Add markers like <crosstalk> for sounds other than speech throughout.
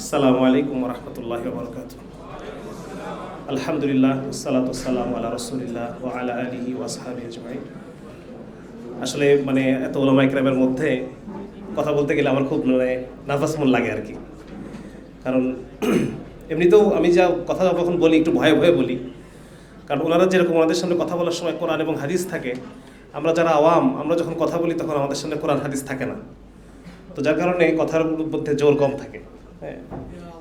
আসসালামু আলাইকুম রহমতুল্লাহ বরকাত আলহামদুলিল্লাহ সালাতাম আল্লাহ রসুলিল্লাহ ও আলা আলিহি ওয়াসহাবি আজমাইন। আসলে মানে এত ওলামা ইকরামের মধ্যে কথা বলতে গেলে আমার খুব মানে নার্ভাস মন লাগে আর কি। কারণ <clears throat> এমনিতেও আমি যা কথা যখন বলি, একটু ভয়ে ভয়ে বলি, কারণ ওনারা যেরকম ওনাদের সামনে কথা বলার সময় কোরআন এবং হাদিস থাকে, আমরা যারা আওয়াম, আমরা যখন কথা বলি তখন আমাদের সামনে কোরআন, হাদিস থাকে না। তো যার কারণে কথার মধ্যে জোর কম থাকে। হ্যাঁ।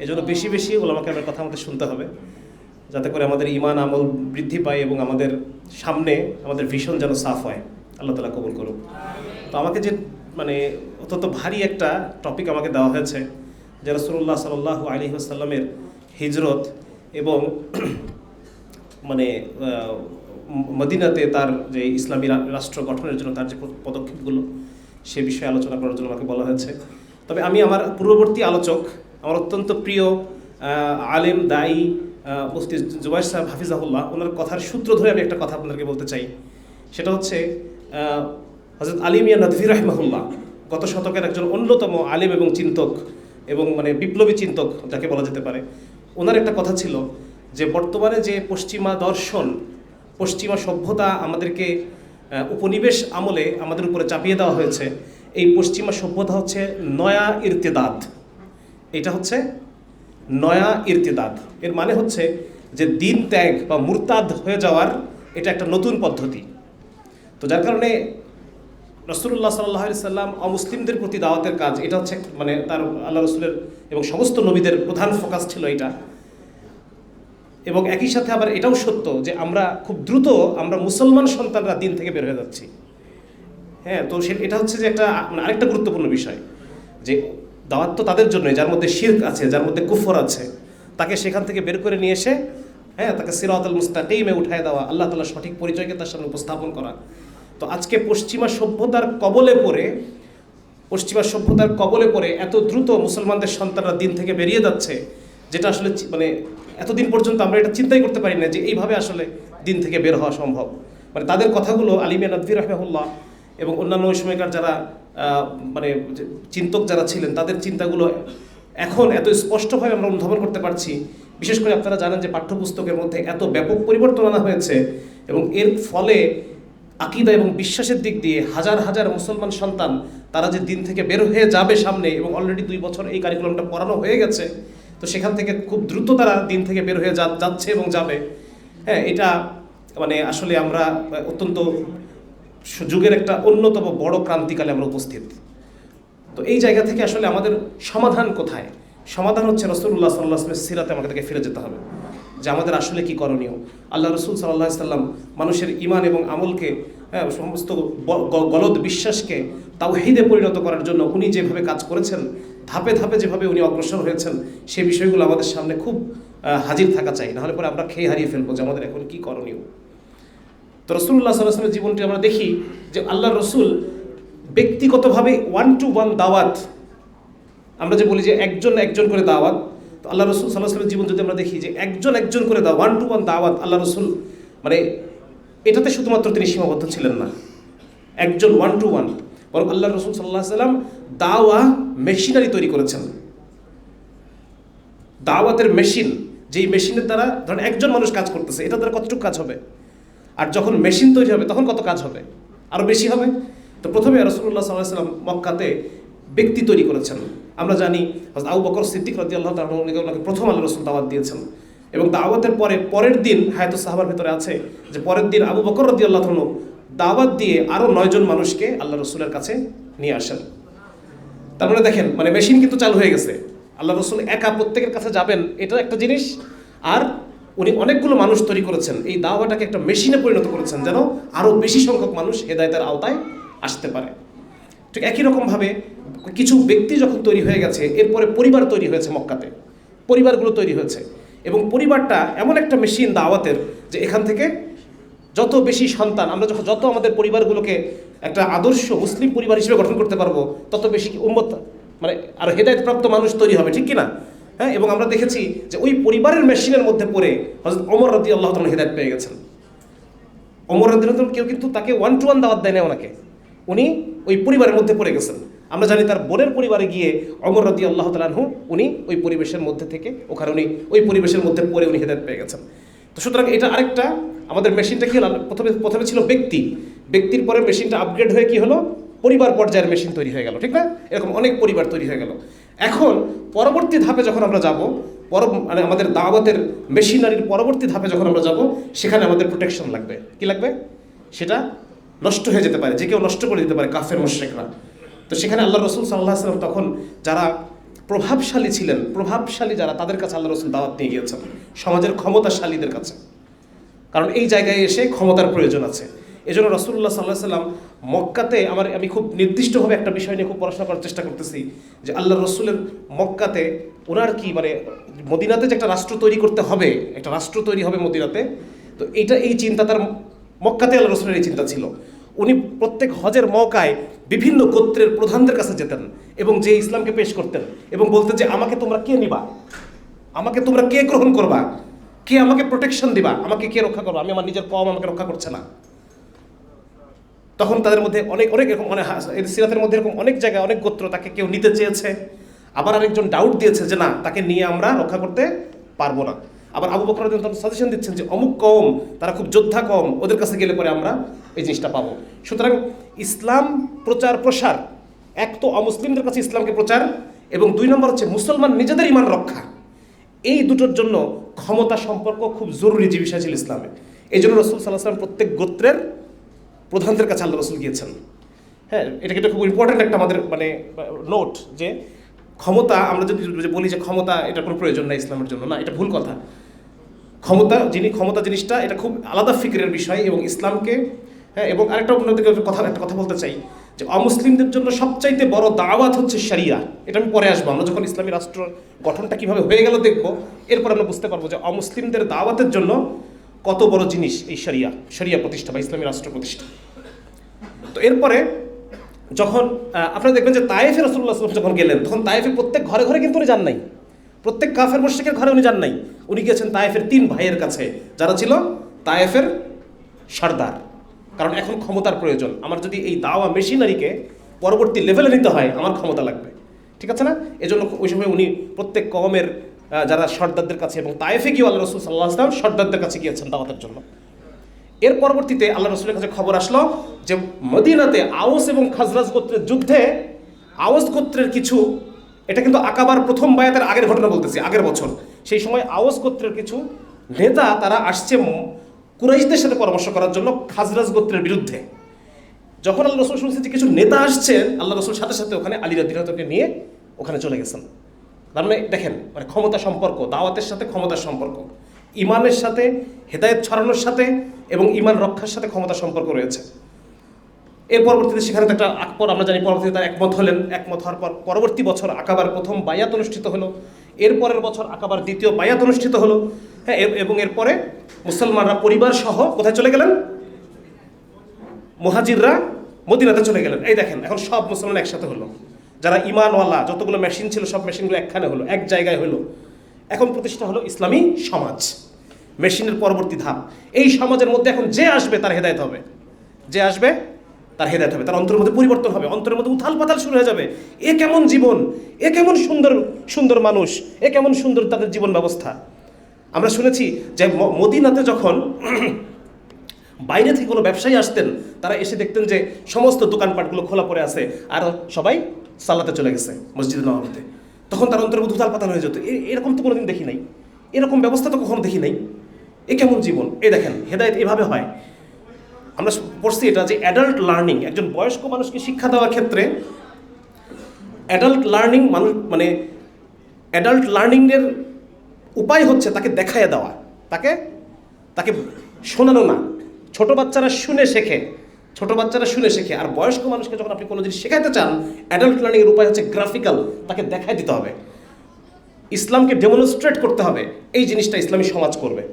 এই জন্য বেশি বেশি ওলামাকে আমার কথা আমাদের শুনতে হবে, যাতে করে আমাদের ইমান আমল বৃদ্ধি পায় এবং আমাদের সামনে আমাদের ভীষণ যেন সাফ হয়। আল্লাহ তালা কবুল করুক। তো আমাকে যে মানে অত্যন্ত ভারী একটা টপিক আমাকে দেওয়া হয়েছে, যে রসুল্লাহ সাল্লাহ আলী আসাল্লামের হিজরত এবং <clears throat> মানে মদিনাতে তার যে ইসলামী রাষ্ট্র গঠনের জন্য তার যে পদক্ষেপগুলো, সে বিষয়ে আলোচনা করার জন্য আমাকে বলা হয়েছে। তবে আমি আমার পূর্ববর্তী আলোচক আমার অত্যন্ত প্রিয় আলেম, দায়ী মুফতি জুবাইর সাহেব হাফিজাহুল্লাহ, ওনার কথার সূত্র ধরে আমি একটা কথা আপনাদেরকে বলতে চাই। সেটা হচ্ছে হজরত আলী মিয়া নদভি রাহমাহুল্লাহ গত শতকের একজন অন্যতম আলিম এবং চিন্তক এবং মানে বিপ্লবী চিন্তক, যাকে বলা যেতে পারে, ওনার একটা কথা ছিল যে বর্তমানে যে পশ্চিমা দর্শন, পশ্চিমা সভ্যতা আমাদেরকে উপনিবেশ আমলে আমাদের উপরে চাপিয়ে দেওয়া হয়েছে, এই পশ্চিমা সভ্যতা হচ্ছে নয়া ইরতেদাদ। এটা হচ্ছে নয়া ইরতেদাদ। এর মানে হচ্ছে যে দিন ত্যাগ বা মুরতাদ হয়ে যাওয়ার এটা একটা নতুন পদ্ধতি। তো যার কারণে রসুল্লাহ সাল্লাহ সাল্লাম অমুসলিমদের প্রতি দাওয়াতের কাজ, এটা হচ্ছে মানে তার আল্লাহ রসুলের এবং সমস্ত নবীদের প্রধান ফোকাস ছিল এটা। এবং একই সাথে আবার এটাও সত্য যে আমরা খুব দ্রুত আমরা মুসলমান সন্তানরা দিন থেকে বের হয়ে যাচ্ছি। হ্যাঁ তো সে, এটা হচ্ছে যে একটা মানে আরেকটা গুরুত্বপূর্ণ বিষয় যে দাওয়াত তো তাদের জন্যই, যার মধ্যে শির্ক আছে, যার মধ্যে কুফর আছে, তাকে সেখান থেকে বের করে নিয়ে এসে হ্যাঁ তাকে সিরাতুল মুস্তাকিমে উঠায় দেওয়া, আল্লাহ তাআলার সঠিক পরিচয়কে তার সামনে উপস্থাপন করা। তো আজকে পশ্চিমা সভ্যতার কবলে পড়ে, পশ্চিমা সভ্যতার কবলে পড়ে এত দ্রুত মুসলমানদের সন্তানরা দিন থেকে বেরিয়ে যাচ্ছে, যেটা আসলে মানে এতদিন পর্যন্ত আমরা এটা চিন্তাই করতে পারি না যে এইভাবে আসলে দিন থেকে বের হওয়া সম্ভব। মানে তাদের কথাগুলো আলিমিয়া নদভি রহমাহুল্লাহ এবং অন্যান্য ওই সময়কার যারা মানে চিন্তক যারা ছিলেন, তাদের চিন্তাগুলো এখন এত স্পষ্টভাবে আমরা অনুধাবন করতে পারছি। বিশেষ করে আপনারা জানেন যে পাঠ্যপুস্তকের মধ্যে এত ব্যাপক পরিবর্তন আনা হয়েছে এবং এর ফলে আকিদা এবং বিশ্বাসের দিক দিয়ে হাজার হাজার মুসলমান সন্তান, তারা যে দিন থেকে বের হয়ে যাবে সামনে এবং অলরেডি দুই বছর এই কারিকুলামটা পড়ানো হয়ে গেছে, তো সেখান থেকে খুব দ্রুত তারা দিন থেকে বের হয়ে যাচ্ছে এবং যাবে। হ্যাঁ এটা মানে আসলে আমরা অত্যন্ত যুগের একটা অন্যতম বড় ক্রান্তিকালে আমরা উপস্থিত। তো এই জায়গা থেকে আসলে আমাদের সমাধান কোথায়? সমাধান হচ্ছে রসুল্লাহ সাল্লাহ আসলামের সিরাতে আমাদেরকে ফিরে যেতে হবে। যে আমাদের আসলে কি করণীয়? আল্লাহ রসুল সাল্লাহ সাল্লাম মানুষের ইমান এবং আমলকে হ্যাঁ, সমস্ত গলদ বিশ্বাসকে তাওহিদে পরিণত করার জন্য উনি যেভাবে কাজ করেছেন ধাপে ধাপে যেভাবে উনি অগ্রসর হয়েছেন সেই বিষয়গুলো আমাদের সামনে খুব হাজির থাকা চাই। নাহলে পরে আমরা খেয়ে হারিয়ে ফেলব যে আমাদের এখন কি করণীয়? তো রসুল্লাহ সাল্লাহামের জীবনটি আমরা দেখি যে আল্লাহ রসুল ব্যক্তিগতভাবে ওয়ান টু ওয়ান দাওয়াত। আমরা যে বলি যে একজন একজন করে দাওয়াত, তো আল্লাহ রসুল সাল্লাহ সাল্লামের জীবন যদি আমরা দেখি যে একজন একজন করে দাও ওয়ান টু ওয়ান দাওয়াত আল্লাহ রসুল মানে এটাতে শুধুমাত্র তিনি সীমাবদ্ধ ছিলেন না। একজন ওয়ান টু ওয়ান বরং আল্লাহ রসুল সাল্লাহ সাল্লাম দাওয়া মেশিনারি তৈরি করেছেন। দাওয়াতের মেশিন যেই মেশিনের দ্বারা ধরেন একজন মানুষ কাজ করতেছে, এটা দ্বারা কতটুকু কাজ হবে? আর যখন মেশিন তৈরি হবে, তখন কত কাজ হবে? আরও বেশি হবে? তো প্রথমে রসুল্লাহ সাল্লাহ সাল্লাম মক্কাতে ব্যক্তি তৈরি করেছেন। আমরা জানি আবু বকর সিদ্দিক রাজি আল্লাহ প্রথম আল্লাহ রসুল দাওয়াত দিয়েছেন। এবং দাওয়াতের পরে, পরের দিন হায়াতুস সাহাবার ভিতরে আছে যে পরের দিন আবু বকর রদি আল্লাহ দাওয়াত দিয়ে আরও নয়জন মানুষকে আল্লাহ রসুলের কাছে নিয়ে আসেন। তার মানে দেখেন মানে মেশিন কিন্তু চালু হয়ে গেছে। আল্লাহ রসুল একা প্রত্যেকের কাছে যাবেন, এটা একটা জিনিস। আর উনি অনেকগুলো মানুষ তৈরি করেছেন। এই দাওয়াটাকে একটা মেশিনে পরিণত করেছেন যেন আরও বেশি সংখ্যক মানুষ হেদায়তের আওতায় আসতে পারে। ঠিক একই রকমভাবে কিছু ব্যক্তি যখন তৈরি হয়ে গেছে, এরপরে পরিবার তৈরি হয়েছে মক্কাতে। পরিবারগুলো তৈরি হয়েছে এবং পরিবারটা এমন একটা মেশিন দাওয়াতের যে এখান থেকে যত বেশি সন্তান, আমরা যখন যত আমাদের পরিবারগুলোকে একটা আদর্শ মুসলিম পরিবার হিসেবে গঠন করতে পারব, তত বেশি উম্মত মানে আর হেদায়তপ্রাপ্ত মানুষ তৈরি হবে, ঠিক কি না হ্যাঁ এবং আমরা দেখেছি যে ওই পরিবারের মেশিনের মধ্যে পড়ে হজরত অমর রাদি আল্লাহ তালা হেদায়ত পেয়ে গেছেন। অমর রাদি কেউ কিন্তু তাকে ওয়ান টু ওয়ান দাওয়াত দেয় না ওনাকে। উনি ওই পরিবারের মধ্যে পড়ে গেছেন। আমরা জানি তার বোনের পরিবারে গিয়ে অমর রদি আল্লাহ তালাহু উনি ওই পরিবেশের মধ্যে থেকে ওখানে উনি ওই পরিবেশের মধ্যে পড়ে উনি হেদায়ত পেয়ে গেছেন। তো সুতরাং এটা আরেকটা আমাদের মেশিনটা কি প্রথমে প্রথমে ছিল ব্যক্তি। ব্যক্তির পরে মেশিনটা আপগ্রেড হয়ে কি হলো? পরিবার পর্যায়ের মেশিন তৈরি হয়ে গেল, ঠিক না? এরকম অনেক পরিবার তৈরি হয়ে গেল। এখন পরবর্তী ধাপে যখন আমরা যাব পর মানে আমাদের দাওয়াতের মেশিনারির পরবর্তী ধাপে যখন আমরা যাব, সেখানে আমাদের প্রোটেকশন লাগবে। কি লাগবে? সেটা নষ্ট হয়ে যেতে পারে, যে কেউ নষ্ট করে দিতে পারে, কাফের মোশেকরা তো সেখানে আল্লাহ রসুল সাল্লাহ সাল্লাম তখন যারা প্রভাবশালী ছিলেন, প্রভাবশালী যারা, তাদের কাছে আল্লাহ রসুল দাওয়াত নিয়ে গিয়েছেন। সমাজের ক্ষমতাশালীদের কাছে। কারণ এই জায়গায় এসে ক্ষমতার প্রয়োজন আছে। এই জন্য রসুল্লাহ সাল্লাহ সাল্লাম মক্কাতে আমার, আমি খুব নির্দিষ্টভাবে একটা বিষয় নিয়ে খুব পড়াশোনা করার চেষ্টা করতেছি যে আল্লাহ রসুলের মক্কাতে ওনার কি মানে মদিনাতে যে একটা রাষ্ট্র তৈরি করতে হবে, একটা রাষ্ট্র তৈরি হবে মদিনাতে, তো এইটা এই চিন্তা তার মক্কাতে আল্লাহ রসুলের এই চিন্তা ছিল। উনি প্রত্যেক হজের মৌকায় বিভিন্ন গোত্রের প্রধানদের কাছে যেতেন এবং যে ইসলামকে পেশ করতেন এবং বলতেন যে, আমাকে তোমরা কে নিবা? আমাকে তোমরা কে গ্রহণ করবা? কে আমাকে প্রোটেকশন দিবা? আমাকে কে রক্ষা করবা? আমি আমার নিজের কম, আমাকে রক্ষা করছে না। তখন তাদের মধ্যে অনেক অনেক এরকম অনেক এর সিরাতের মধ্যে এরকম অনেক জায়গায় অনেক গোত্র তাকে কেউ নিতে চেয়েছে। আবার আরেকজন ডাউট দিয়েছে যে না, তাকে নিয়ে আমরা রক্ষা করতে পারব না। আবার আবু বকর সাজেশন দিচ্ছেন যে অমুক কম তারা খুব যোদ্ধা কম ওদের কাছে গেলে পরে আমরা এই জিনিসটা পাবো। সুতরাং ইসলাম প্রচার প্রসার, এক তো অমুসলিমদের কাছে ইসলামকে প্রচার, এবং দুই নম্বর হচ্ছে মুসলমান নিজেদের ইমান রক্ষা। এই দুটোর জন্য ক্ষমতা সম্পর্ক খুব জরুরি যে বিষয় ছিল ইসলামে এই জন্য রসুল সাল্লাহ প্রত্যেক গোত্রের প্রধানদের কাছে আল্লাহ রসুল গিয়েছেন। হ্যাঁ এটা কিন্তু খুব ইম্পর্ট্যান্ট একটা আমাদের মানে নোট যে ক্ষমতা, আমরা যদি বলি যে ক্ষমতা, এটা কোনো প্রয়োজন নাই ইসলামের জন্য, না, এটা ভুল কথা। ক্ষমতা যিনি, ক্ষমতা জিনিসটা, এটা খুব আলাদা ফিক্রের বিষয় এবং ইসলামকে হ্যাঁ এবং আরেকটা অন্যদিকে কথা, একটা কথা বলতে চাই যে অমুসলিমদের জন্য সবচাইতে বড় দাওয়াত হচ্ছে শরিয়া এটা আমি পরে আসব, আমরা যখন ইসলামী রাষ্ট্র গঠনটা কীভাবে হয়ে গেল দেখব, এরপর আমরা বুঝতে পারব যে অমুসলিমদের দাওয়াতের জন্য কত বড় জিনিস এই শরিয়া শরিয়া প্রতিষ্ঠা বা ইসলামী রাষ্ট্র প্রতিষ্ঠা। তো এরপরে যখন আপনারা দেখবেন যে তায়েফে রসুল্লাহ যখন গেলেন, তখন তায়েফে প্রত্যেক ঘরে ঘরে কিন্তু উনি যান নাই। প্রত্যেক কাফের মোশেকের ঘরে উনি যান নাই। উনি গিয়েছেন তায়েফের তিন ভাইয়ের কাছে, যারা ছিল তায়েফের সর্দার। কারণ এখন ক্ষমতার প্রয়োজন। আমার যদি এই দাওয়া মেশিনারিকে পরবর্তী লেভেলে নিতে হয়, আমার ক্ষমতা লাগবে। ঠিক আছে না? এজন্য ওই সময় উনি প্রত্যেক কমের যারা সর্দারদের কাছে এবং তায়েফে গিয়ে আল্লাহ রসুল সাল্লাহ আসলাম সর্দারদের কাছে গিয়েছেন দাওয়াতের জন্য। এর পরবর্তীতে আল্লাহ রসুলের কাছে খবর আসলো যে মদিনাতে আওস এবং খাজরাজ গোত্রের যুদ্ধে, আওস গোত্রের কিছু, এটা কিন্তু আকাবার প্রথম বায়াতের আগের ঘটনা বলতেছি, আগের বছর। সেই সময় আওস গোত্রের কিছু নেতা, তারা আসছে কুরাইশদের সাথে পরামর্শ করার জন্য খাজরাজ গোত্রের বিরুদ্ধে। যখন আল্লাহ রসুল শুনছেন যে কিছু নেতা আসছেন আল্লাহ রসুল সাথে সাথে ওখানে আলী রাদিরাতকে নিয়ে ওখানে চলে গেছেন। তার মানে দেখেন মানে ক্ষমতা সম্পর্ক, দাওয়াতের সাথে ক্ষমতার সম্পর্ক, ইমানের সাথে, হেদায়েত ছড়ানোর সাথে এবং ইমান রক্ষার সাথে ক্ষমতা সম্পর্ক রয়েছে। এর পরবর্তীতে সেখানে একটা আকবর, আমরা জানি পরবর্তীতে তার একমত হলেন। একমত হওয়ার পর পরবর্তী বছর আকাবার প্রথম বায়াত অনুষ্ঠিত হলো। এর পরের বছর আকাবার দ্বিতীয় বায়াত অনুষ্ঠিত হলো। হ্যাঁ এবং এরপরে মুসলমানরা পরিবার সহ কোথায় চলে গেলেন? মুহাজিররা মদিনাতে চলে গেলেন। এই দেখেন, এখন সব মুসলমান একসাথে হলো। যারা ইমানওয়ালা, যতগুলো মেশিন ছিল, সব মেশিনগুলো একখানে হলো, এক জায়গায় হলো। এখন প্রতিষ্ঠা হলো ইসলামী সমাজ। মেশিনের পরবর্তী ধাপ। এই সমাজের মধ্যে এখন যে আসবে, তার হেদায়ত হবে। যে আসবে, তার হেদায়ত হবে। তার অন্তরের মধ্যে পরিবর্তন হবে। অন্তরের মধ্যে উথাল পাতাল শুরু হয়ে যাবে। এ কেমন জীবন? এ কেমন সুন্দর সুন্দর মানুষ? এ কেমন সুন্দর তাদের জীবন ব্যবস্থা? আমরা শুনেছি যে মদিনাতে যখন <clears throat> বাইরে থেকে কোনো ব্যবসায়ী আসতেন, তারা এসে দেখতেন যে সমস্ত দোকানপাটগুলো খোলা পড়ে আছে। আর সবাই সালাতে চলে গেছে মসজিদ নবাবিতে তখন তার অন্তরের উথাল পাতাল হয়ে যেত। এ- এরকম তো কোনোদিন দেখি নাই। এরকম ব্যবস্থা তো কখনো দেখি নাই। এ কেমন জীবন? এই দেখেন, হেদায়েত এভাবে হয়। আমরা পড়ছি এটা যে অ্যাডাল্ট লার্নিং একজন বয়স্ক মানুষকে শিক্ষা দেওয়ার ক্ষেত্রে অ্যাডাল্ট লার্নিং মানুষ মানে অ্যাডাল্ট লার্নিংয়ের উপায় হচ্ছে তাকে দেখায় দেওয়া। তাকে তাকে শোনানো না। ছোট বাচ্চারা শুনে শেখে। ছোট বাচ্চারা শুনে শেখে। আর বয়স্ক মানুষকে যখন আপনি কোনো জিনিস শেখাতে চান অ্যাডাল্ট লার্নিংয়ের উপায় হচ্ছে গ্রাফিক্যাল তাকে দেখায় দিতে হবে। ইসলামকে ডেমনস্ট্রেট করতে হবে। এই জিনিসটা ইসলামী সমাজ করবে।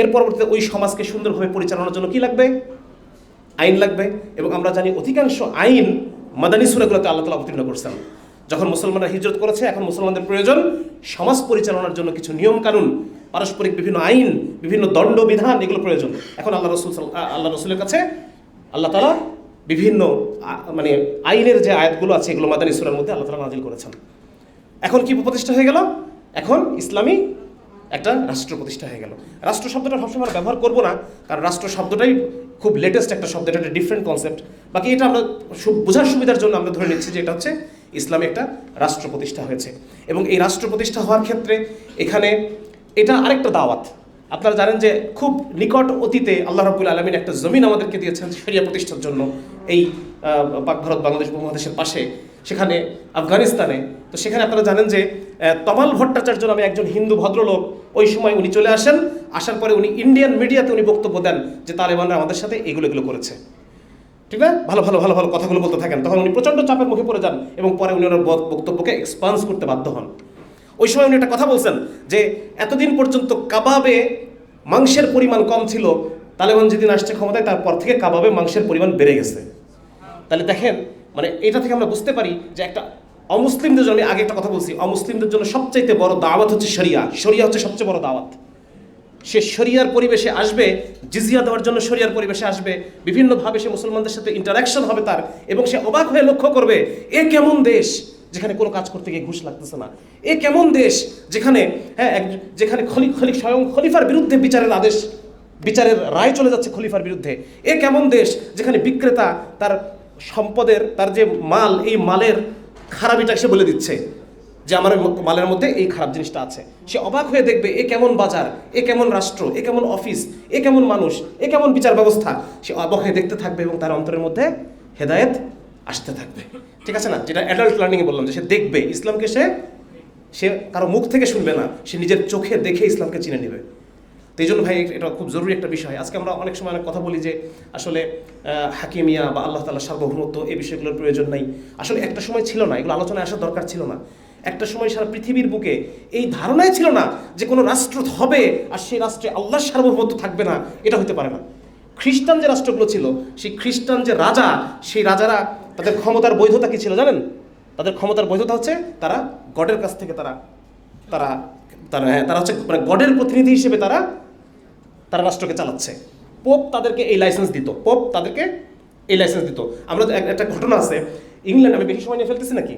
এর পরবর্তীতে ওই সমাজকে সুন্দরভাবে পরিচালনার জন্য কি লাগবে? আইন লাগবে। এবং আমরা জানি অধিকাংশ আইন মাদানী সুরাগুলোতে আল্লাহ তালা অবতীর্ণ করছেন। যখন মুসলমানরা হিজরত করেছে, এখন মুসলমানদের প্রয়োজন সমাজ পরিচালনার জন্য কিছু নিয়ম কানুন পারস্পরিক বিভিন্ন আইন, বিভিন্ন দণ্ডবিধান, এগুলো প্রয়োজন। এখন আল্লাহ রসুল আল্লাহ রসুলের কাছে আল্লাহ তালা বিভিন্ন মানে আইনের যে আয়াতগুলো আছে, এগুলো মাদানী সুরার মধ্যে আল্লাহ তালা নাজিল করেছেন। এখন কি প্রতিষ্ঠা হয়ে গেল? এখন ইসলামী একটা রাষ্ট্র প্রতিষ্ঠা হয়ে গেল। রাষ্ট্র শব্দটা সবসময় আমরা ব্যবহার করব না, কারণ রাষ্ট্র শব্দটাই খুব লেটেস্ট একটা শব্দ, এটা একটা ডিফারেন্ট কনসেপ্ট বাকি এটা আমরা বোঝার সুবিধার জন্য আমরা ধরে নিচ্ছি যে এটা হচ্ছে ইসলামে একটা রাষ্ট্র প্রতিষ্ঠা হয়েছে। এবং এই রাষ্ট্র প্রতিষ্ঠা হওয়ার ক্ষেত্রে এখানে এটা আরেকটা দাওয়াত। আপনারা জানেন যে খুব নিকট অতীতে আল্লাহ রাবুল আলমিন একটা জমিন আমাদেরকে দিয়েছেন শরিয়া প্রতিষ্ঠার জন্য এই পাক ভারত বাংলাদেশ উপমহাদেশের পাশে, সেখানে আফগানিস্তানে। তো সেখানে আপনারা জানেন যে তমাল ভট্টাচার্য নামে একজন হিন্দু ভদ্রলোক ওই সময় উনি চলে আসেন, আসার পরে উনি ইন্ডিয়ান মিডিয়াতে উনি বক্তব্য দেন যে তালেবানরা আমাদের সাথে এগুলো এগুলো করেছে। ঠিক না? ভালো ভালো ভালো ভালো কথাগুলো বলতে থাকেন। তখন উনি প্রচণ্ড চাপের মুখে পড়ে যান এবং পরে উনি ওনার বক্তব্যকে এক্সপান্স করতে বাধ্য হন। ওই সময় উনি একটা কথা বলছেন যে, এতদিন পর্যন্ত কাবাবে মাংসের পরিমাণ কম ছিল, তালেবান যেদিন আসছে ক্ষমতায়, তারপর থেকে কাবাবে মাংসের পরিমাণ বেড়ে গেছে। তাহলে দেখেন মানে এটা থেকে আমরা বুঝতে পারি যে একটা অমুসলিমদের জন্য আগে একটা কথা বলছি, অমুসলিমদের জন্য সবচাইতে বড় দাওয়াত হচ্ছে শরিয়া। শরিয়া হচ্ছে সবচেয়ে বড় দাওয়াত। সে শরিয়ার পরিবেশে আসবে, জিজিয়া দেওয়ার জন্য শরিয়ার পরিবেশে আসবে, বিভিন্নভাবে সে মুসলমানদের সাথে ইন্টারাকশন হবে তার, এবং সে অবাক হয়ে লক্ষ্য করবে, এ কেমন দেশ? যেখানে কোনো কাজ করতে গিয়ে ঘুষ লাগতেছে না। এ কেমন দেশ যেখানে হ্যাঁ যেখানে খলি খলি, স্বয়ং খলিফার বিরুদ্ধে বিচারের আদেশ, বিচারের রায় চলে যাচ্ছে খলিফার বিরুদ্ধে। এ কেমন দেশ যেখানে বিক্রেতা তার সম্পদের, তার যে মাল, এই মালের খারাপিটা সে বলে দিচ্ছে যে আমার মালের মধ্যে এই খারাপ জিনিসটা আছে। সে অবাক হয়ে দেখবে এ কেমন বাজার, এ কেমন রাষ্ট্র, এ কেমন অফিস, এ কেমন মানুষ, এ কেমন বিচার ব্যবস্থা। সে অবাক হয়ে দেখতে থাকবে এবং তার অন্তরের মধ্যে হেদায়েত আসতে থাকবে। ঠিক আছে না? যেটা অ্যাডাল্ট লার্নিংয়ে বললাম যে সে দেখবে। ইসলামকে সে সে কারও মুখ থেকে শুনবে না। সে নিজের চোখে দেখে ইসলামকে চিনে নেবে। তো এই জন্য ভাই, এটা খুব জরুরি একটা বিষয়। আজকে আমরা অনেক সময় অনেক কথা বলি যে আসলে হাকিমিয়া বা আল্লাহ তালা সার্বভৌমত্ব এই বিষয়গুলোর প্রয়োজন নাই। আসলে একটা সময় ছিল না, এগুলো আলোচনায় আসার দরকার ছিল না। একটা সময় সারা পৃথিবীর বুকে এই ধারণাই ছিল না যে কোনো রাষ্ট্র হবে আর সেই রাষ্ট্রে আল্লাহর সার্বভৌমত্ব থাকবে না। এটা হতে পারে না। খ্রিস্টান যে রাষ্ট্রগুলো ছিল, সেই খ্রিস্টান যে রাজা, সেই রাজারা তাদের ক্ষমতার বৈধতা কি ছিল জানেন? তাদের ক্ষমতার বৈধতা হচ্ছে তারা গডের কাছ থেকে তারা তারা তারা হ্যাঁ তারা হচ্ছে মানে গডের প্রতিনিধি হিসেবে তারা তারা রাষ্ট্রকে চালাচ্ছে। পোপ তাদেরকে এই লাইসেন্স দিত। পোপ তাদেরকে এই লাইসেন্স দিত। আমরা এক- একটা ঘটনা আছে। ইংল্যান্ড, আমি বেশি সময় নিয়ে ফেলতেছি নাকি?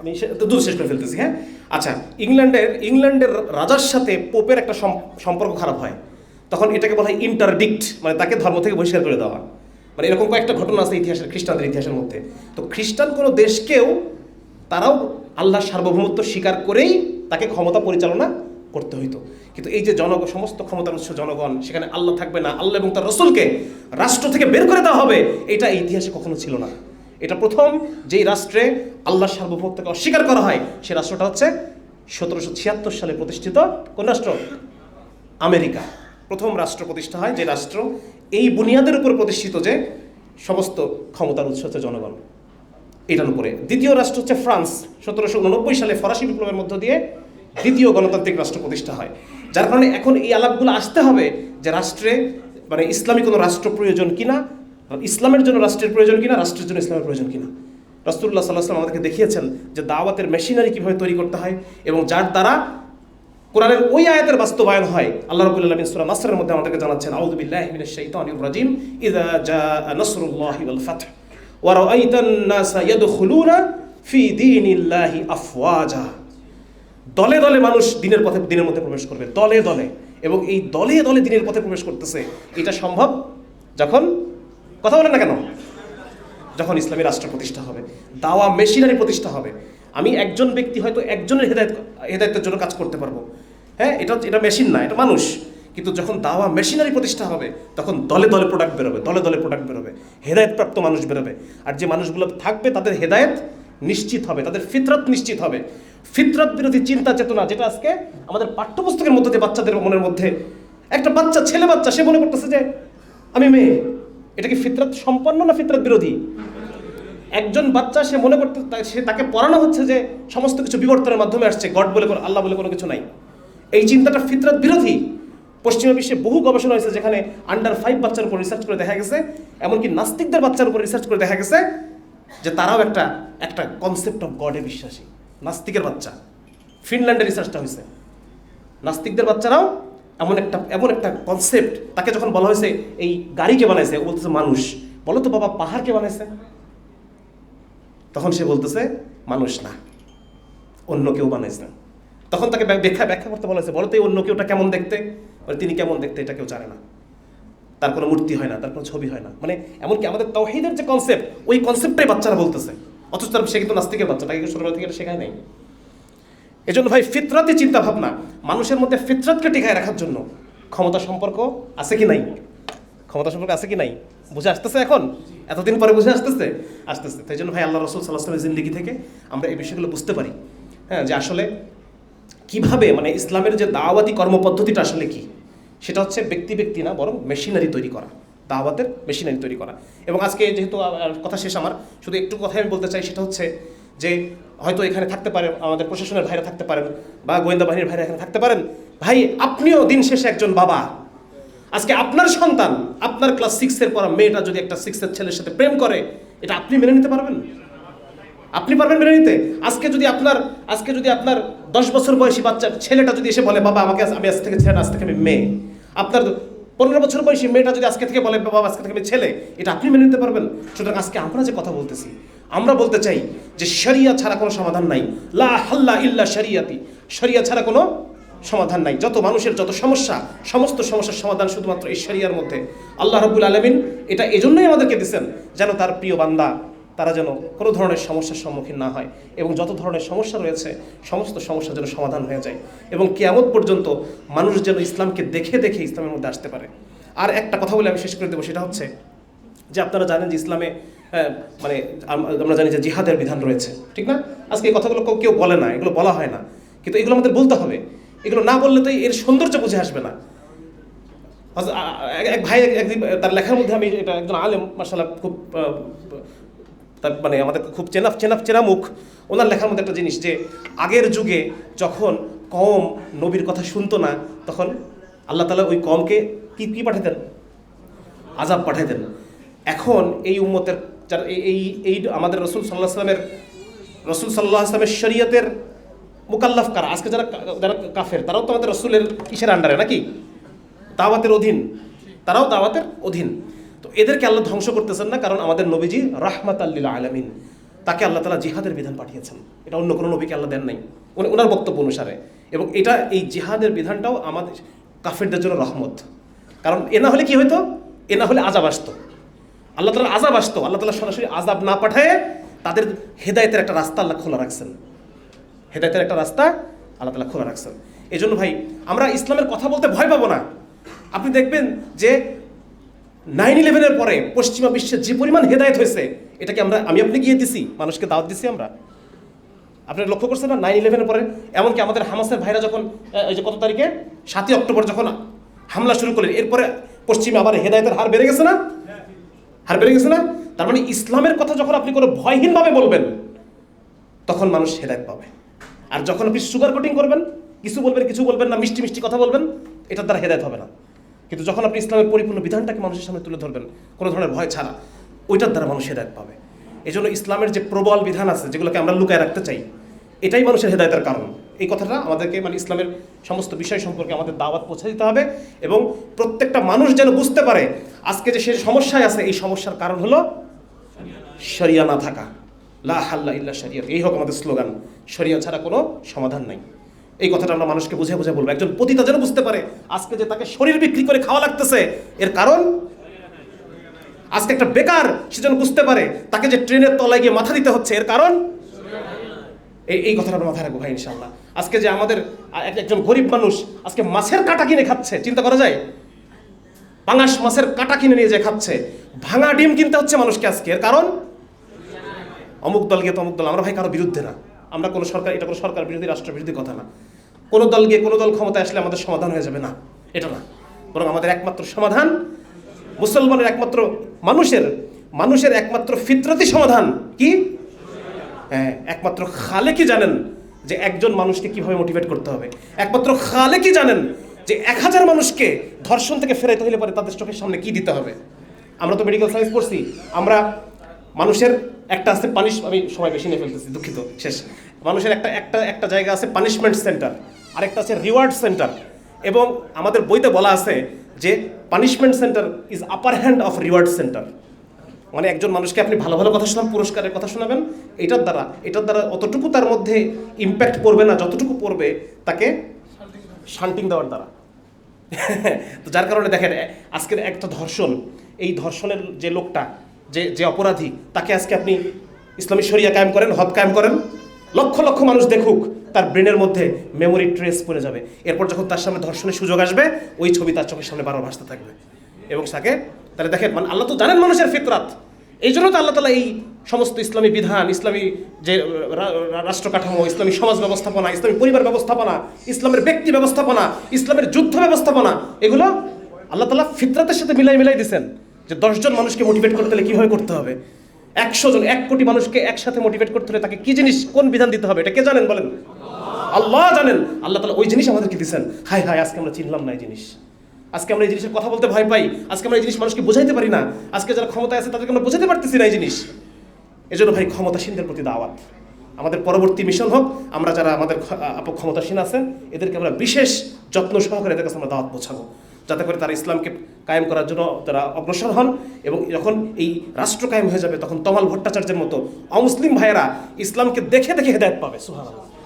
আমি দূর শেষ করে ফেলতেছি হ্যাঁ? আচ্ছা ইংল্যান্ডের ইংল্যান্ডের রাজার সাথে পোপের একটা সম- সম্পর্ক খারাপ হয়। তখন এটাকে বলা হয় ইন্টারডিক্ট মানে তাকে ধর্ম থেকে বহিষ্কার করে দেওয়া মানে এরকম কয়েকটা ঘটনা আছে ইতিহাসের, খ্রিস্টানদের ইতিহাসের মধ্যে। তো খ্রিস্টান কোনো দেশকেও তারাও আল্লাহর সার্বভৌমত্ব স্বীকার করেই তাকে ক্ষমতা পরিচালনা করতে হইতো। কিন্তু এই যে জনগণ সমস্ত ক্ষমতার উৎস জনগণ, সেখানে আল্লাহ থাকবে না, আল্লাহ এবং তার রসুলকে রাষ্ট্র থেকে বের করে দেওয়া হবে, এটা ইতিহাসে কখনো ছিল না। এটা প্রথম যেই রাষ্ট্রে আল্লাহর সার্বভৌমত্বকে অস্বীকার করা হয় সে রাষ্ট্রটা হচ্ছে সতেরোশো ছিয়াত্তর সালে প্রতিষ্ঠিত কোন রাষ্ট্র? আমেরিকা। প্রথম রাষ্ট্র প্রতিষ্ঠা হয় যে রাষ্ট্র বুনিয়াদের উপর প্রতিষ্ঠিত যে সমস্ত ক্ষমতার উৎস হচ্ছে জনগণ। এটার উপরে। দ্বিতীয় রাষ্ট্র হচ্ছে ফ্রান্স। সতেরোশো উননব্বই সালে ফরাসি বিপ্লবের মধ্য দিয়ে দ্বিতীয় গণতান্ত্রিক রাষ্ট্র প্রতিষ্ঠা হয়। যার কারণে এখন এই আলাপগুলো আসতে হবে যে রাষ্ট্রে মানে ইসলামী কোনো রাষ্ট্র প্রয়োজন কিনা ইসলামের জন্য রাষ্ট্রের প্রয়োজন কিনা, রাষ্ট্রের জন্য ইসলামের প্রয়োজন কিনা। রাসুল্লাহ সাল্লাহ আমাদেরকে দেখিয়েছেন যে দাওয়াতের মেশিনারি কীভাবে তৈরি করতে হয় এবং যার দ্বারা কোরআনের ওই আয়াতের বাস্তবায়ন হয়। আল্লাহ রাব্বুল আলামিন সূরা নাসরের মধ্যে আমাদেরকে জানাচ্ছেন, আউযু বিল্লাহি মিনাশ শাইতানির রাজিম, ইযা জাআ নাসরুল্লাহি ওয়াল ফাth ওয়া রাআইতান নাসা ইয়াদখুলুনা ফি দীনিল্লাহি আফওয়াজা। দলে দলে মানুষ দিনের পথে দিনের মধ্যে প্রবেশ করবে, দলে দলে। এবং এই দলে দলে দিনের পথে প্রবেশ করতেছে, এটা সম্ভব? যখন? কথা বলেন না কেন? যখন ইসলামী রাষ্ট্র প্রতিষ্ঠা হবে, দাওয়া মেশিনারি প্রতিষ্ঠা হবে আমি একজন ব্যক্তি হয়তো একজনের হেদায়ত, হেদায়তের জন্য কাজ করতে পারব। হ্যাঁ এটা এটা মেশিন না, এটা মানুষ। কিন্তু যখন দাওয়া মেশিনারি প্রতিষ্ঠা হবে, তখন দলে দলে প্রোডাক্ট বেরোবে, দলে দলে প্রোডাক্ট বেরোবে, হেদায়তপ্রাপ্ত মানুষ বেরোবে। আর যে মানুষগুলো থাকবে, তাদের হেদায়েত নিশ্চিত হবে, তাদের ফিতরত নিশ্চিত হবে। ফিতরত বিরোধী চিন্তা চেতনা, যেটা আজকে আমাদের পাঠ্যপুস্তকের মধ্যে দিয়ে বাচ্চাদের মনের মধ্যে, একটা বাচ্চা, ছেলে বাচ্চা, সে মনে করতেছে যে, আমি মেয়ে, এটা কি ফিতরত সম্পন্ন না ফিতরত বিরোধী? একজন বাচ্চা সে মনে করতে সে তাকে পড়ানো হচ্ছে যে সমস্ত কিছু বিবর্তনের মাধ্যমে আসছে, গড বলে কোনো, আল্লাহ বলে কোনো কিছু নাই। এই চিন্তাটা ফিতরত বিরোধী। পশ্চিমা বিশ্বে বহু গবেষণা হয়েছে যেখানে আন্ডার ফাইভ বাচ্চার উপর রিসার্চ করে দেখা গেছে, এমনকি নাস্তিকদের বাচ্চার উপর রিসার্চ করে দেখা গেছে যে তারাও একটা একটা কনসেপ্ট অফ গডে বিশ্বাসী, নাস্তিকের বাচ্চা। ফিনল্যান্ডে রিসার্চটা হয়েছে। নাস্তিকদের বাচ্চারাও এমন একটা এমন একটা কনসেপ্ট তাকে যখন বলা হয়েছে, এই গাড়িকে বানাইছে, ও বলতেছে মানুষ। বলো তো বাবা, পাহাড়কে বানাইছে। তখন সে বলতেছে, মানুষ না, অন্য কেউ বানাইছে। তখন তাকে ব্যাখ্যা ব্যাখ্যা করতে বলো তো অন্য কেউটা কেমন দেখতে? বলে, তিনি কেমন দেখতে, এটা কেউ জানে না। তার কোনো মূর্তি হয় না, তার কোনো ছবি হয় না। মানে এমনকি আমাদের তৌহিদের যে কনসেপ্ট ওই কনসেপ্টটাই বাচ্চারা বলতেছে। অথচ তার, সে কিন্তু নাস্তিকের বাচ্চা, তাকে ছোটবেলা থেকে এটা শেখায় নাই। এজন্য ভাই ফিতরাতি চিন্তা ভাবনা মানুষের মধ্যে ফিতরাতকে টিকায় রাখার জন্য। ক্ষমতা সম্পর্ক আছে কি নাই? ক্ষমতা সম্পর্ক আছে কি নাই? বুঝে আসতেছে এখন? এতদিন পরে বুঝে আসতেছে? আসতেছে। তাই জন্য ভাই আল্লাহ রসুল সাল্লাহ জিন্দিগি থেকে আমরা এই বিষয়গুলো বুঝতে পারি। হ্যাঁ যে আসলে কীভাবে মানে ইসলামের যে দাওয়াতি কর্মপদ্ধতিটা আসলে কি? সেটা হচ্ছে ব্যক্তি ব্যক্তি না, বরং মেশিনারি তৈরি করা। দাওয়াতের মেশিনারি তৈরি করা। এবং আজকে যেহেতু কথা শেষ আমার, শুধু একটু কথাই আমি বলতে চাই, সেটা হচ্ছে যে হয়তো এখানে থাকতে পারে আমাদের প্রশাসনের ভাইরা থাকতে পারেন বা গোয়েন্দা বাহিনীর ভাইরা এখানে থাকতে পারেন। ভাই, আপনিও দিন শেষে একজন বাবা। আজকে আপনার সন্তান, আপনার ক্লাস সিক্সের পর মেয়েটা যদি একটা সিক্সের ছেলের সাথে প্রেম করে, এটা আপনি মেনে নিতে পারবেন? আপনি পারবেন মেনে নিতে? আজকে যদি আপনার, আজকে যদি আপনার দশ বছর বয়সী বাচ্চা ছেলেটা যদি এসে বলে, বাবা, আমাকে আমি আজ থেকে ছেলে আজ থেকে আমি মেয়ে। আপনার পনেরো বছর বয়সী মেয়েটা যদি আজকে থেকে বলে, বাবা আজকে থেকে আমি ছেলে, এটা আপনি মেনে নিতে পারবেন। সুতরাং আজকে আমরা যে কথা বলতেছি, আমরা বলতে চাই যে, শরিয়া ছাড়া কোনো সমাধান নাই। লা হাল্লা ইল্লা শরিয়াতি। শরিয়া ছাড়া কোনো সমাধান নাই। যত মানুষের যত সমস্যা, সমস্ত সমস্যার সমাধান শুধুমাত্র এই শরিয়ার মধ্যে। আল্লাহ রব্বুল আলমিন এটা এজন্যই আমাদেরকে দিচ্ছেন যেন তার প্রিয় বান্দা, তারা যেন কোনো ধরনের সমস্যার সম্মুখীন না হয় এবং যত ধরনের সমস্যা রয়েছে, সমস্ত সমস্যা যেন সমাধান হয়ে যায় এবং কেয়ামত পর্যন্ত মানুষ যেন ইসলামকে দেখে দেখে ইসলামের মধ্যে আসতে পারে। আর একটা কথা বলে আমি শেষ করে দেবো, সেটা হচ্ছে যে আপনারা জানেন যে ইসলামে মানে আমরা জানি যে জিহাদের বিধান রয়েছে, ঠিক না? আজকে এই কথাগুলো কেউ বলে না, এগুলো বলা হয় না। কিন্তু এগুলো আমাদের বলতে হবে। এগুলো না বললে তো এর সৌন্দর্য বুঝে আসবে না। হজ- আ- আ- এক- ভাই একদিন তার লেখার মধ্যে আমি এটা একজন আলেম মার্শাল্লাহ খুব তার মানে আমাদের খুব চেনা চেনা চেনা মুখ। ওনার লেখার মধ্যে একটা জিনিস যে, আগের যুগে যখন কম নবীর কথা শুনতো না, তখন আল্লাহ তালা ওই কমকে কি কি পাঠাতেন? আজাব পাঠাতেন। এখন এই উম্মতের এই এই আমাদের রসুল সাল্লাহ আসলামের রসুল সাল্লাহ আসলামের শরীয়তের মুকাল্লাফ কারা? আজকে যারা যারা কাফের, তারাও তো আমাদের রসুলের কিসের আন্ডারে নাকি? দাওয়াতের অধীন। তারাও দাওয়াতের অধীন। তো এদেরকে আল্লাহ ধ্বংস করতেছেন না, কারণ আমাদের নবীজি রাহমাত আল্লিল আলামিন। তাকে আল্লাহ তালা জিহাদের বিধান পাঠিয়েছেন। এটা অন্য কোনো নবীকে আল্লাহ দেন নাই। উনি ওনার বক্তব্য অনুসারে। এবং এটা এই জিহাদের বিধানটাও আমাদের কাফেরদের জন্য রহমত। কারণ এ না হলে কি হইতো? এ না হলে আজাব আসতো। আল্লাহ তালা আজাব আসতো। আল্লাহ তালা সরাসরি আজাব না পাঠায় তাদের হেদায়তের একটা রাস্তা আল্লাহ খোলা রাখছেন। হেদায়তের একটা রাস্তা আল্লাহ তালা খোলা রাখছেন। এই জন্য ভাই, আমরা ইসলামের কথা বলতে ভয় পাবো না। আপনি দেখবেন যে নাইন ইলেভেনের পরে পশ্চিমা বিশ্বের যে পরিমাণ হেদায়ত হয়েছে, এটাকে আমরা, আমি আপনি গিয়ে দিছি, মানুষকে দাওয়াত দিছি আমরা। আপনি লক্ষ্য করছেন না নাইন ইলেভেনের পরে? এমনকি আমাদের হামাসের ভাইরা যখন এই যে কত তারিখে? সাতই অক্টোবর যখন হামলা শুরু করলেন, এরপরে পশ্চিমে আবার হেদায়তের হার বেড়ে গেছে না? হার বেড়ে গেছে না? তার মানে ইসলামের কথা যখন আপনি কোনো ভয়হীনভাবে বলবেন, তখন মানুষ হেদায়ত পাবে। আর যখন আপনি সুগার কোটিং করবেন, কিছু বলবেন কিছু বলবেন না, মিষ্টি মিষ্টি কথা বলবেন এটার দ্বারা হেদায়ত হবে না। কিন্তু যখন আপনি ইসলামের পরিপূর্ণ বিধানটাকে মানুষের সামনে তুলে ধরবেন, কোনো ধরনের ভয় ছাড়া, ওইটার দ্বারা মানুষ হেদায়ত পাবে। এই জন্য ইসলামের যে প্রবল বিধান আছে, যেগুলোকে আমরা লুকায় রাখতে চাই, এটাই মানুষের হেদায়তের কারণ। এই কথাটা আমাদেরকে মানে ইসলামের সমস্ত বিষয় সম্পর্কে আমাদের দাওয়াত পৌঁছে দিতে হবে এবং প্রত্যেকটা মানুষ যেন বুঝতে পারে, আজকে যে সে সমস্যায় আছে, এই সমস্যার কারণ হলো, শরিয়া না থাকা। লা হাল্লা ইল্লা শরিয়ত। এই হোক আমাদের স্লোগান শরিয়া ছাড়া কোনো সমাধান নাই। এই কথাটা আমরা মানুষকে বুঝে বুঝে বলব। একজন পতিতা যেন বুঝতে পারে, আজকে যে তাকে শরীর বিক্রি করে খাওয়া লাগতেছে, এর কারণ? আজকে একটা বেকার, সে যেন বুঝতে পারে, তাকে যে ট্রেনের তলায় গিয়ে মাথা দিতে হচ্ছে, এর কারণ? এই এই কথাটা আমরা মাথায় রাখব ভাই ইনশাল্লাহ আজকে যে আমাদের এক- একজন গরিব মানুষ আজকে মাছের কাটা কিনে খাচ্ছে, চিন্তা করা যায়? পাঙাশ মাছের কাটা কিনে নিয়ে যে খাচ্ছে। ভাঙা ডিম কিনতে হচ্ছে মানুষকে আজকে, এর কারণ? অমুক দল গিয়ে তমুক দল, আমরা ভাই কারও বিরুদ্ধে না। আমরা কোনো সরকার, এটা কোনো সরকার বিরোধী রাষ্ট্র বিরোধী কথা না। কোনো দল গিয়ে কোনো দল ক্ষমতায় আসলে আমাদের সমাধান হয়ে যাবে না। এটা না। বরং আমাদের একমাত্র সমাধান, মুসলমানের একমাত্র মানুষের মানুষের একমাত্র ফিতরতি সমাধান কি? হ্যাঁ একমাত্র খালে কি জানেন যে একজন মানুষকে কীভাবে মোটিভেট করতে হবে। একমাত্র খালে কি জানেন যে এক হাজার মানুষকে ধর্ষণ থেকে ফেরাইতে হলে পরে তাদের চোখের সামনে কি দিতে হবে। আমরা তো মেডিকেল সায়েন্স পড়ছি। আমরা মানুষের একটা আছে পানিশ আমি সময় বেশি নিয়ে ফেলতেছি, দুঃখিত, শেষ। মানুষের একটা একটা একটা জায়গা আছে পানিশমেন্ট সেন্টার আরেকটা আছে রিওয়ার্ড সেন্টার এবং আমাদের বইতে বলা আছে যে punishment centre is upper hand of reward centre মানে একজন মানুষকে আপনি ভালো ভালো কথা শোনান, পুরস্কারের কথা শোনাবেন, এটার দ্বারা এটার দ্বারা অতটুকু তার মধ্যে ইম্প্যাক্ট পড়বে না, যতটুকু পড়বে তাকে শান্টিং দেওয়ার দ্বারা। <laughs> তো যার কারণে দেখেন আজকের একটা ধর্ষণ, এই ধর্ষণের যে লোকটা যে যে অপরাধী, তাকে আজকে আপনি ইসলামী শরিয়া কায়েম করেন, হদ কায়েম করেন, লক্ষ লক্ষ মানুষ দেখুক, তার ব্রেনের মধ্যে মেমোরি ট্রেস পড়ে যাবে। এরপর যখন তার সামনে ধর্ষণের সুযোগ আসবে, ওই ছবি তার চোখের সামনে বারবার ভাসতে থাকবে। এবং তাকে, তাহলে দেখেন মানে আল্লাহ তো জানেন মানুষের ফিতরাত। এই জন্য তো আল্লাহ তালা এই সমস্ত ইসলামী বিধান, ইসলামী যে রাষ্ট্র কাঠামো, ইসলামী সমাজ ব্যবস্থাপনা, ইসলামী পরিবার ব্যবস্থাপনা, ইসলামের ব্যক্তি ব্যবস্থাপনা, ইসলামের যুদ্ধ ব্যবস্থাপনা, এগুলো আল্লাহ তালা ফিতরাতের সাথে মিলাই মিলাই দিছেন। যে দশজন মানুষকে মোটিভেট করতে হলে কীভাবে করতে হবে? একশো জন, এক কোটি মানুষকে একসাথে মোটিভেট করতে হলে তাকে কি জিনিস, কোন বিধান দিতে হবে? এটা কে জানেন বলেন? আল্লাহ জানেন। আল্লাহ তালা ওই জিনিস আমাদেরকে দিচ্ছেন হায় হাই, আজকে আমরা চিনলাম না এই জিনিস। আজকে আমরা এই জিনিসের কথা বলতে ভয় পাই। আজকে আমরা এই জিনিস মানুষকে বোঝাইতে পারি না। আজকে যারা ক্ষমতায় আছে তাদেরকে আমরা বোঝাতে পারতেছি না এই জিনিস। এজন্য ভাই ক্ষমতাসীনদের প্রতি দাওয়াত। আমাদের পরবর্তী মিশন হোক, আমরা যারা আমাদের ক্ষমতাসীন আছেন এদেরকে আমরা বিশেষ যত্ন সহকারে এদের কাছে আমরা দাওয়াত পৌঁছাবো। যাতে করে তারা ইসলামকে কায়েম করার জন্য তারা অগ্রসর হন এবং যখন এই রাষ্ট্র কায়েম হয়ে যাবে, তখন তমাল ভট্টাচার্যের মতো অমুসলিম ভাইয়েরা ইসলামকে দেখে দেখে হেদায়ত পাবে সুহান